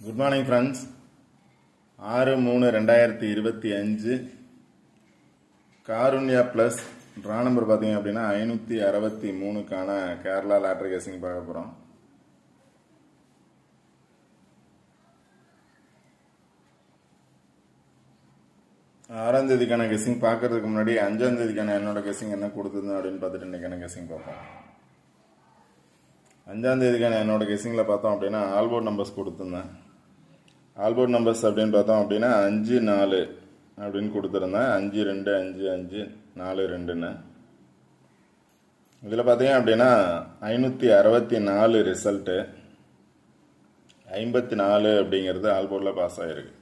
Good morning friends ஆறு மூணு ரெண்டாயிரத்தி இருபத்தி அஞ்சு. காருண்யா ப்ளஸ் ட்ரா நம்பர் பார்த்தீங்க அப்படின்னா ஐநூற்றி அறுபத்தி மூணுக்கான கேரளா லாட்ரி கேசிங் பார்க்க போகிறோம் ஆறாம் தேதிக்கான கெஸ்ஸிங் பார்க்கறதுக்கு முன்னாடி அஞ்சாம் தேதிக்கான என்னோட கெஸ்ஸிங் என்ன கொடுத்துருந்தேன் அப்படின்னு பார்த்துட்டு இன்னைக்கான கெஸ்ஸிங் பார்ப்போம். அஞ்சாம் தேதிக்கான என்னோட கெஸ்ஸிங்கில் பார்த்தோம் அப்படின்னா ஆல்போர்ட் நம்பர்ஸ் கொடுத்துருந்தேன். ஆல்போர்ட் நம்பர்ஸ் அப்படின்னு பார்த்தோம் அப்படின்னா அஞ்சு நாலு அப்படின்னு கொடுத்துருந்தேன். அஞ்சு ரெண்டு அஞ்சு அஞ்சு நாலு ரெண்டுன்னு. இதில் பார்த்தீங்க அப்படின்னா ஐநூற்றி அறுபத்தி நாலு ரிசல்ட்டு ஐம்பத்தி நாலு அப்படிங்கிறது ஆல்போர்டில் பாஸ் ஆகிருக்கு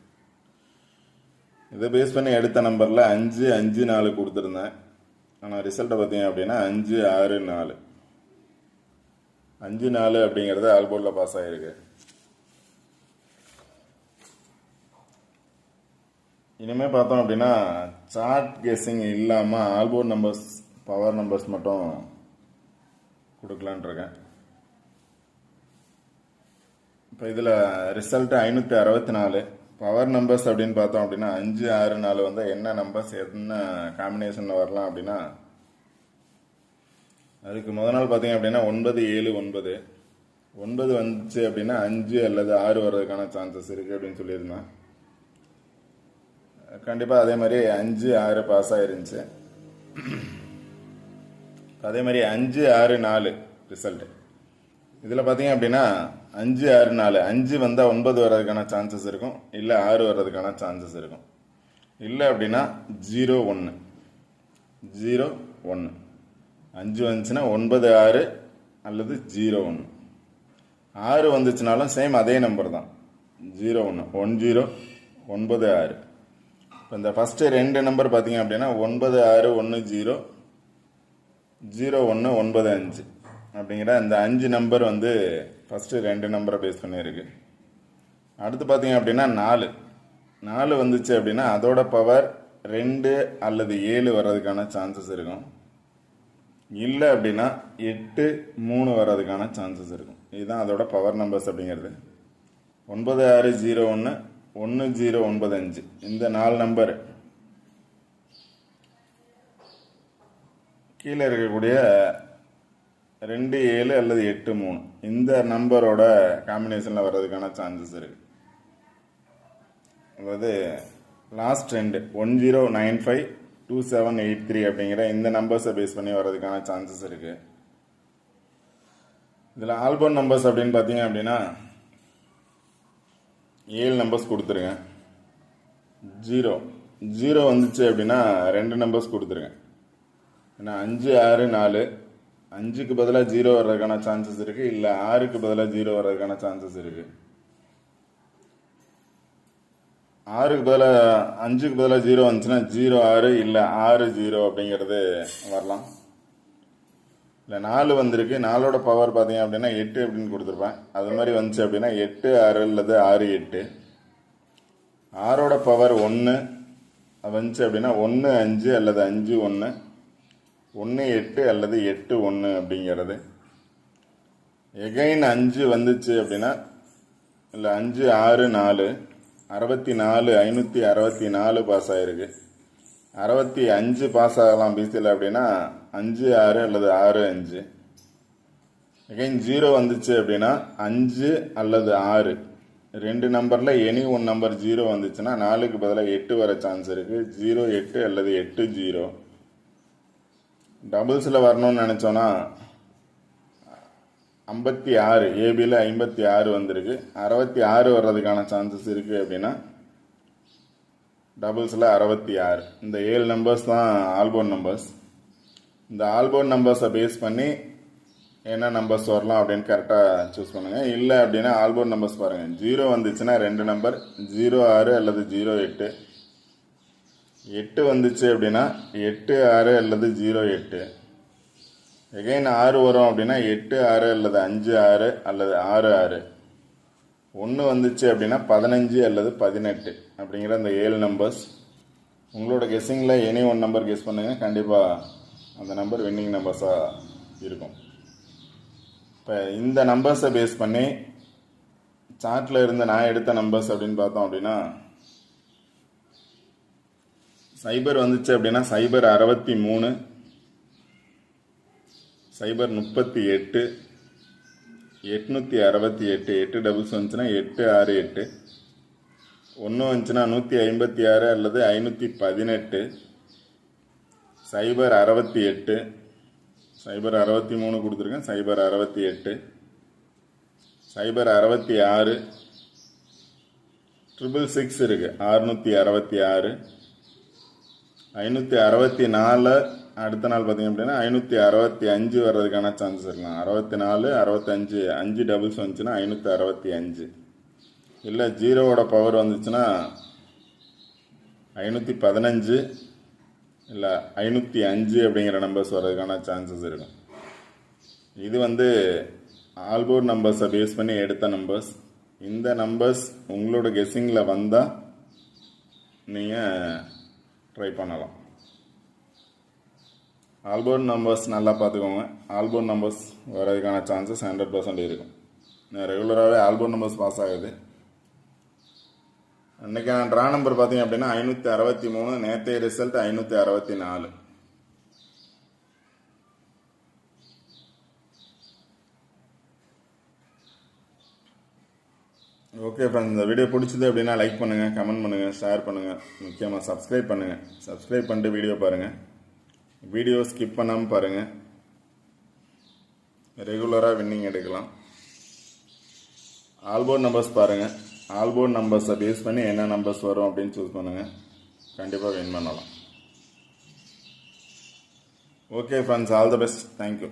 இதை பேஸ் பண்ணி எடுத்த நம்பரில் அஞ்சு அஞ்சு நாலு கொடுத்துருந்தேன். ஆனால் ரிசல்ட்டை பார்த்தீங்க அப்படின்னா அஞ்சு ஆறு நாலு. அஞ்சு நாலு அப்படிங்கிறது ஆல்போர்டில் பாஸ் ஆகிருக்கு இனிமேல் பார்த்தோம் அப்படின்னா சார்ட் கெஸ்ஸிங் இல்லாமல் all board numbers power numbers மட்டும் கொடுக்கலான் இருக்கேன் இப்போ இதில் ரிசல்ட்டு ஐநூற்றி அறுபத்தி நாலு பவர் நம்பர்ஸ் அப்படின்னு பார்த்தோம் அப்படின்னா அஞ்சு ஆறு நாலு வந்து என்ன நம்பர்ஸ் என்ன காம்பினேஷனில் வரலாம் அப்படின்னா அதுக்கு முத நாள் பார்த்தீங்க அப்படின்னா ஒன்பது ஏழு ஒன்பது. ஒன்பது வந்துச்சு அப்படின்னா அஞ்சு அல்லது ஆறு வர்றதுக்கான சான்சஸ் இருக்குது அப்படின்னு சொல்லியிருந்தேன். கண்டிப்பாக அதே மாதிரி அஞ்சு ஆறு பாஸ் ஆயிருந்துச்சு. அதே மாதிரி அஞ்சு ஆறு நாலு ரிசல்ட்டு இதில் பார்த்தீங்க அப்படின்னா அஞ்சு ஆறு நாலு. அஞ்சு வந்தால் ஒன்பது வர்றதுக்கான சான்சஸ் இருக்கும். இல்லை ஆறு வர்றதுக்கான சான்சஸ் இருக்கும். இல்லை அப்படின்னா ஜீரோ ஒன்று ஜீரோ ஒன்று அஞ்சு வந்துச்சுன்னா ஒன்பது ஆறு அல்லது ஜீரோ ஒன்று ஆறு வந்துச்சுனாலும் சேம் அதே நம்பர் தான். ஜீரோ ஒன்று ஒன் ஜீரோ ஒன்பது ஆறு. இப்போ இந்த ஃபஸ்ட்டு ரெண்டு நம்பர் பார்த்தீங்க அப்படின்னா ஒன்பது ஆறு ஒன்று ஜீரோ ஜீரோ ஒன்று ஒன்பது அஞ்சு. அப்படிங்கிற இந்த அஞ்சு நம்பர் வந்து ஃபஸ்ட்டு ரெண்டு நம்பரை பேஸ் பண்ணியிருக்கு. அடுத்து பார்த்தீங்க அப்படின்னா நாலு. நாலு வந்துச்சு அப்படின்னா அதோட பவர் ரெண்டு அல்லது ஏழு வர்றதுக்கான சான்சஸ் இருக்கும். இல்லை அப்படின்னா எட்டு மூணு வர்றதுக்கான சான்சஸ் இருக்கும். இதுதான் அதோட பவர் நம்பர்ஸ் அப்படிங்கிறது. ஒன்பது ஆறு ஜீரோ ஒன்று ஒன்று ஜீரோ ஒன்பது அஞ்சு. இந்த நாலு நம்பர். கீழே இருக்கக்கூடிய ரெண்டு ஏழு அல்லது எட்டு மூணு. இந்த நம்பரோட காம்பினேஷனில் வர்றதுக்கான சான்சஸ் இருக்குது அதாவது லாஸ்ட் ரெண்டு one zero nine five two seven eight three அப்படிங்கிற இந்த நம்பர்ஸை பேஸ் பண்ணி வர்றதுக்கான சான்சஸ் இருக்குது இதில் ஆல்பம் நம்பர்ஸ் அப்படின்னு பார்த்தீங்க அப்படின்னா ஏழு நம்பர்ஸ் கொடுத்துருங்க. ஜீரோ. ஜீரோ வந்துச்சு அப்படின்னா ரெண்டு நம்பர்ஸ் கொடுத்துருங்க. ஏன்னா அஞ்சு ஆறு நாலு. அஞ்சுக்கு பதிலாக ஜீரோ வர்றதுக்கான சான்சஸ் இருக்குது இல்லை ஆறுக்கு பதிலாக ஜீரோ வர்றதுக்கான சான்சஸ் இருக்குது ஆறுக்கு பதிலாக அஞ்சுக்கு பதிலாக ஜீரோ வந்துச்சுன்னா ஜீரோ ஆறு இல்லை ஆறு ஜீரோ அப்படிங்கிறது வரலாம். இல்லை நாலு வந்திருக்கு. நாலோட பவர் பார்த்தீங்க அப்படின்னா எட்டு அப்படின்னு கொடுத்துருப்பேன். அது மாதிரி வந்துச்சு அப்படின்னா எட்டு ஆறு அல்லது ஆறு எட்டு. ஆறோட பவர் ஒன்று வந்துச்சு அப்படின்னா ஒன்று அஞ்சு அல்லது அஞ்சு ஒன்று ஒன்று எட்டு அல்லது எட்டு ஒன்று அப்படிங்கிறது. எகைன் அஞ்சு வந்துச்சு அப்படின்னா இல்லை அஞ்சு ஆறு நாலு. அறுபத்தி நாலு ஐநூற்றி அறுபத்தி நாலு பாஸ் ஆகிருக்கு அறுபத்தி அஞ்சு பாஸ் ஆகலாம் பிசியில் அப்படின்னா அஞ்சு ஆறு அல்லது ஆறு அஞ்சு. எகைன் ஜீரோ வந்துச்சு அப்படின்னா அஞ்சு அல்லது ஆறு. ரெண்டு நம்பரில் எனி ஒன் நம்பர் ஜீரோ வந்துச்சுன்னா நாலுக்கு பதிலாக எட்டு வர சான்ஸ் இருக்குது ஜீரோ எட்டு அல்லது எட்டு ஜீரோ டபுள்ஸில் வரணும்னு நினச்சோன்னா ஐம்பத்தி ஆறு ஏபியில் ஐம்பத்தி ஆறு வந்திருக்கு. அறுபத்தி ஆறு வர்றதுக்கான சான்சஸ் இருக்குது அப்படின்னா டபுள்ஸில் அறுபத்தி ஆறு இந்த ஏழு நம்பர்ஸ் தான் ஆல்போன் நம்பர்ஸ் இந்த ஆல்போன் நம்பர்ஸை பேஸ் பண்ணி என்ன நம்பர்ஸ் வரலாம் அப்படின்னு கரெக்டாக சூஸ் பண்ணுங்கள் இல்லை அப்படின்னா ஆல்போன் நம்பர்ஸ் பாருங்கள் ஜீரோ வந்துச்சுன்னா ரெண்டு நம்பர் ஜீரோ ஆறு அல்லது ஜீரோ எட்டு. எட்டு வந்துச்சு அப்படின்னா எட்டு ஆறு அல்லது ஜீரோ எட்டு. எகைன் ஆறு வரும் அப்படின்னா எட்டு ஆறு அல்லது அஞ்சு ஆறு அல்லது ஆறு ஆறு. ஒன்று வந்துச்சு அப்படின்னா பதினஞ்சு அல்லது பதினெட்டு அப்படிங்கிற அந்த ஏழு நம்பர்ஸ் உங்களோட கெஸ்ஸிங்கில் எனி ஒன் நம்பர் கெஸ் பண்ணுங்கள் கண்டிப்பாக அந்த நம்பர் வின்னிங் நம்பர்ஸாக இருக்கும். இப்போ இந்த நம்பர்ஸை பேஸ் பண்ணி சார்ட்டில் இருந்த நான் எடுத்த நம்பர்ஸ் அப்படின்னு பார்த்தோம் அப்படின்னா சைபர் வந்துச்சு அப்படின்னா சைபர் அறுபத்தி மூணு சைபர் முப்பத்தி எட்டு எட்நூற்றி அறுபத்தி எட்டு எட்டு டபுள்ஸ் வந்துச்சுன்னா எட்டு ஆறு எட்டு. ஒன்று வந்துச்சுன்னா நூற்றி ஐம்பத்தி ஆறு அல்லது ஐநூற்றி பதினெட்டு. சைபர் அறுபத்தி எட்டு. சைபர் அறுபத்தி மூணு கொடுத்துருக்கேன் சைபர் அறுபத்தி எட்டு. சைபர் அறுபத்தி ஆறு. ட்ரிபிள் சிக்ஸ் இருக்குது அறுநூற்றி அறுபத்தி ஆறு. ஐநூற்றி அறுபத்தி நாலு அடுத்த நாள் பார்த்தீங்க அப்படின்னா ஐநூற்றி அறுபத்தி அஞ்சு வர்றதுக்கான சான்சஸ் இருக்கலாம் அறுபத்தி நாலு அறுபத்தஞ்சு அஞ்சு டபுள்ஸ் வந்துச்சுன்னா ஐநூற்றி அறுபத்தி அஞ்சு. இல்லை ஜீரோவோட பவர் வந்துச்சுன்னா ஐநூற்றி பதினஞ்சு இல்லை ஐநூற்றி அஞ்சு அப்படிங்கிற நம்பர்ஸ் வர்றதுக்கான சான்சஸ் இருக்கும். இது வந்து ஆல்போர்ட் நம்பர்ஸை பேஸ் பண்ணி எடுத்த நம்பர்ஸ் இந்த நம்பர்ஸ் உங்களோட கெஸ்ஸிங்கில் வந்தால் நீங்கள் ட்ரை பண்ணலாம். ஆல்போர்ட் நம்பர்ஸ் நல்லா பார்த்துக்கோங்க. ஆல்போர்ட் நம்பர்ஸ் வர்றதுக்கான சான்சஸ் ஹண்ட்ரட் பர்சன்ட் இருக்கும். நான் ரெகுலராகவே ஆல்போர்ட் நம்பர்ஸ் பாஸ் ஆகுது. அன்றைக்கான ட்ரா நம்பர் பார்த்தீங்க அப்படின்னா ஐநூற்றி அறுபத்தி மூணு நேற்றைய ரிசல்ட் ஐநூற்றி அறுபத்தி நாலு. ஓகே ஃப்ரெண்ட்ஸ் இந்த வீடியோ பிடிச்சது அப்படின்னா லைக் பண்ணுங்கள் கமெண்ட் பண்ணுங்கள் ஷேர் பண்ணுங்கள் முக்கியமாக சப்ஸ்கிரைப் பண்ணுங்கள் சப்ஸ்கிரைப் பண்ணிட்டு வீடியோ பாருங்கள் வீடியோ ஸ்கிப் பண்ணாமல் பாருங்கள் ரெகுலராக வின்னிங் எடுக்கலாம். ஆல்போர்ட் நம்பர்ஸ் பாருங்கள் ஆல்போர்ட் நம்பர்ஸை பேஸ் பண்ணி என்ன நம்பர்ஸ் வரும் அப்படின்னு சூஸ் பண்ணுங்கள் கண்டிப்பாக வின் பண்ணலாம். Okay friends all the best thank you